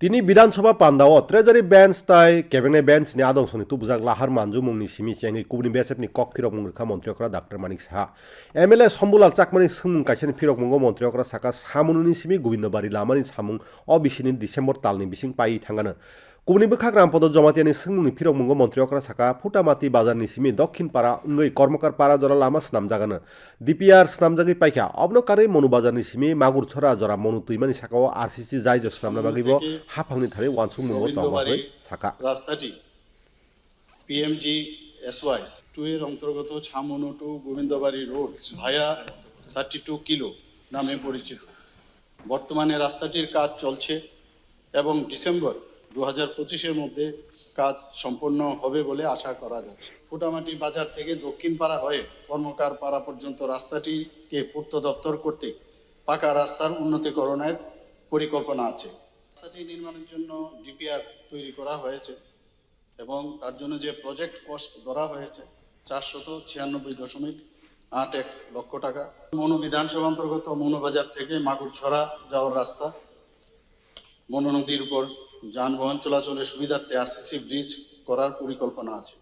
Tini Bidansabha Pandawo Treasury Bench tai Cabinet Bench ni adong soni tubjak lahar manju mungni simi chengi kubni besep ni kok phirok mung kha mantri okra Dr. Manik Saha MLA Sombulal Chakmani sumung kaisani phirok mungo mantri okra saka samununi simi Gobindabari lamani samung o bisini December kubni bwkhak rampod jamatiani sungmungni phirok mungo mantri okra saka Futamati bazarni simi Dokhin Para ungoi Kormokar Para jora lama snamjagana DPR snamjagi paikha obno kare monu bazarni simi Magur chora jora monu tuimani sakao RCC jaijo snamna bagibo হাফাংনি থারে ওয়ানসুং মুঙ্গ তংবাহৈ সাকা রাস্তাটি PMG SY two এর অন্তর্গত Chhamnu to Gobindabari road via thirty two kilo নামে পরিচিত বর্তমানে রাস্তাটির কাজ চলছে এবং ডিসেম্বর দু হাজার পঁচিশের মধ্যে কাজ সম্পন্ন হবে বলে আশা করা যাচ্ছে। ফুটামাটি বাজার থেকে দক্ষিণ পাড়া হয়ে কর্মকার পাড়া পর্যন্ত রাস্তাটিকে পূর্ত দপ্তর করতে পাকা রাস্তার উন্নতিকরণের পরিকল্পনা আছে। রাস্তাটি নির্মাণের জন্য ডিপিআর তৈরি করা হয়েছে এবং তার জন্য যে প্রজেক্ট কস্ট ধরা হয়েছে চারশত ছিয়ানব্বই দশমিক আট এক লক্ষ টাকা। মনু বিধানসভা অন্তর্গত মনুবাজার থেকে মাগুরছড়া যাওয়ার রাস্তা মনু নদীর উপর যানবাহন চলাচলের সুবিধার্থে আরসিসি ব্রিজ করার পরিকল্পনা আছে।